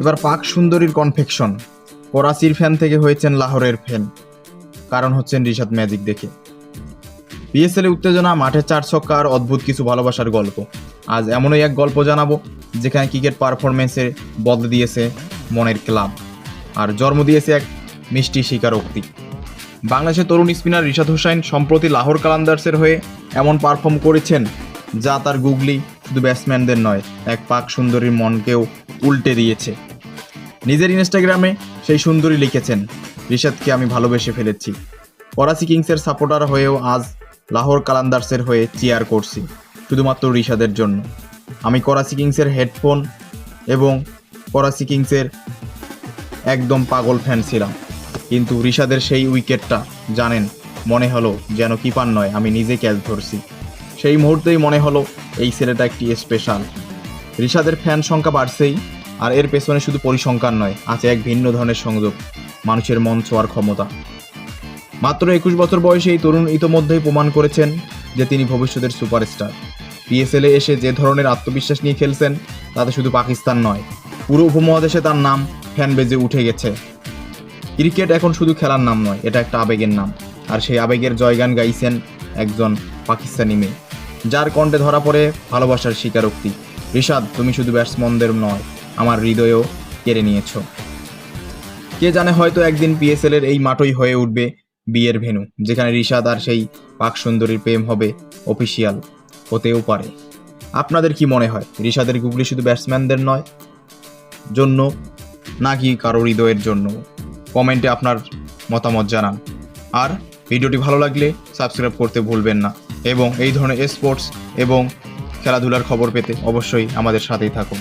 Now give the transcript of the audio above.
এবার পাক সুন্দরীর কনফেকশন করাচির ফ্যান থেকে হয়েছেন লাহোরের ফ্যান কারণ হচ্ছেন রিশাদ ম্যাজিক দেখে। পিএসএল উত্তেজনা, মাঠে চার ছক্কা আর অদ্ভুত কিছু ভালোবাসার গল্প। আজ এমনই এক গল্প জানাব, যেখানে ক্রিকেট পারফরমেন্সে বদলে দিয়েছে মনের ক্লাব। আর জন্ম দিয়েছে এক মিষ্টি স্বীকারোক্তি। বাংলাদেশের তরুণ স্পিনার রিশাদ হোসাইন সম্প্রতি লাহোর কালান্দার্সের হয়ে এমন পারফর্ম করেছেন, যা তার গুগলি শুধু ব্যাটসম্যানদের নয়, এক পাক সুন্দরীর মনকেও উল্টে দিয়েছে। নিজের ইনস্টাগ্রামে সেই সুন্দরী লিখেছেন, রিশাদকে আমি ভালোবেসে ফেলেছি। করাচি কিংসের সাপোর্টার হয়েও আজ লাহোর কালান্দার্সের হয়ে চেয়ার করছি, শুধুমাত্র রিশাদের জন্য। আমি করাচি কিংসের হেডফোন এবং করাচি কিংসের একদম পাগল ফ্যান ছিলাম। কিন্তু রিশাদের সেই উইকেটটা, জানেন, মনে হলো যেন কিপার নয়, আমি নিজে ক্যাচ ধরছি। সেই মুহূর্তেই মনে হলো এই ছেলেটা একটি স্পেশাল রিশাদের ফ্যান সংখ্যা বাড়ছেই আর এর পেছনে শুধু পরিসংখ্যান নয়, আছে এক ভিন্ন ধরনের সংযোগ, মানুষের মন ছোঁয়ার ক্ষমতা। মাত্র একুশ বছর বয়সে এই তরুণ ইতোমধ্যেই প্রমাণ করেছেন যে তিনি ভবিষ্যতের সুপারস্টার। পিএসএলে এসে যে ধরনের আত্মবিশ্বাস নিয়ে খেলছেন, তাতে শুধু পাকিস্তান নয়, পুরো উপমহাদেশে তার নাম ফ্যান বেজে উঠে গেছে। ক্রিকেট এখন শুধু খেলার নাম নয়, এটা একটা আবেগের নাম। আর সেই আবেগের জয়গান গাইছেন একজন পাকিস্তানি মেয়ে, যার কণ্ঠে ধরা পড়ে ভালোবাসার স্বীকারোক্তি। ঋষাদ তুমি শুধু ব্যাটসম্যানদের নয় আমার হৃদয়েও কেড়ে নিয়েছ। কে জানে হয়তো একদিন পিএসএল এর এই মাঠই হয়ে উঠবে বিয়ের ভেনু যেখানে ঋষাদ আর সেই পাক সুন্দরীর প্রেম হবে অফিসিয়াল হতেও পারে। আপনাদের কি মনে হয় ঋষাদের গুগলি শুধু ব্যাটসম্যানদের নয়? জন্য নাকি কারও হৃদয়ের জন্য? কমেন্টে আপনার মতামত জানান। আর ভিডিওটি ভালো লাগলে সাবস্ক্রাইব করতে ভুলবেন না। এবং এই ধরনের স্পোর্টস এবং খেলাধুলার খবর পেতে অবশ্যই আমাদের সাথেই থাকুন।